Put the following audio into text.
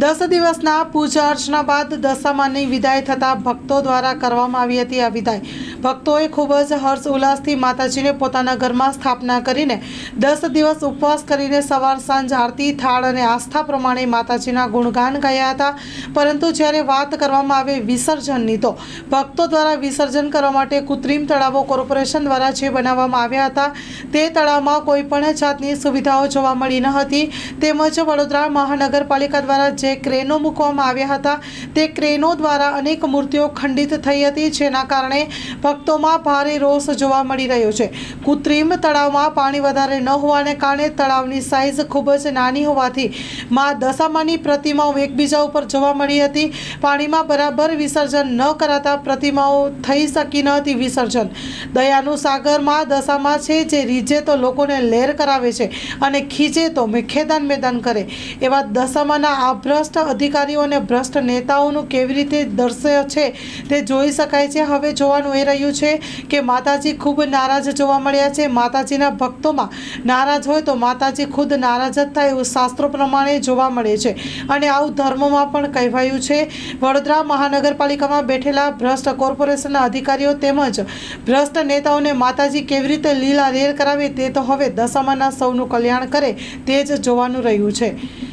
દસ દિવસના પૂજા અર્ચના બાદ દશામાની વિદાય થતાં ભક્તો દ્વારા કરવામાં આવી હતી આ વિદાય. ભક્તોએ ખૂબ જ હર્ષ ઉલ્લાસથી માતાજીને પોતાના ઘરમાં સ્થાપના કરીને દસ દિવસ ઉપવાસ કરીને સવાર સાંજ આરતી, થાળ અને આસ્થા પ્રમાણે માતાજીના ગુણગાન ગાયા હતા. પરંતુ જ્યારે વાત કરવામાં આવે વિસર્જનની તો ભક્તો દ્વારા વિસર્જન કરવા માટે કૃત્રિમ તળાવો કોર્પોરેશન દ્વારા જે બનાવવામાં આવ્યા હતા, તે તળાવમાં કોઈપણ જાતની સુવિધાઓ જોવા મળી ન હતી. તેમજ વડોદરા મહાનગરપાલિકા દ્વારા જે ક્રેનો મૂકવામાં આવ્યા હતા તે ક્રેનો દ્વારા અનેક મૂર્તિઓ ખંડિત થઈ હતી, જેના કારણે ભક્તોમાં ભારે રોષ જોવા મળી રહ્યો છે. કૃત્રિમ તળાવમાં પાણી વધારે ન હોવાને કારણે તળાવની સાઇઝ ખૂબ જ નાની હોવાથી મા દશામાની પ્રતિમાઓ એકબીજા ઉપર જોવા મળી હતી. પાણીમાં બરાબર વિસર્જન ન કરાતા પ્રતિમાઓ થઈ શકી ન હતી વિસર્જન. દયાનું સાગરમાં દશામાં છે, જે રીજે તો લોકોને લહેર કરાવે છે અને ખીચે તો મેખેદાન મેદાન કરે. એવા દશામાના આ ભ્રષ્ટ અધિકારીઓ અને ભ્રષ્ટ નેતાઓનું કેવી રીતે દર્શ્ય છે તે જોઈ શકાય છે. હવે જોવાનું એ રહ્યું છે કે માતાજી ખૂબ નારાજ જોવા મળ્યા છે. માતાજીના ભક્તોમાં નારાજ હોય તો માતાજી ખુદ નારાજ જ થાય એવું શાસ્ત્રો પ્રમાણે જોવા મળે છે. અને આવું ધર્મમાં પણ કહેવાયું છે. વડોદરા મહાનગરપાલિકામાં બેઠેલા ભ્રષ્ટ કોર્પોરેશનના અધિકારીઓ તેમજ ભ્રષ્ટ નેતાઓને માતાજી કેવી રીતે લીલા રેર કરાવે તે તો હવે દશામાના સૌનું કલ્યાણ કરે તે જ જોવાનું રહ્યું છે.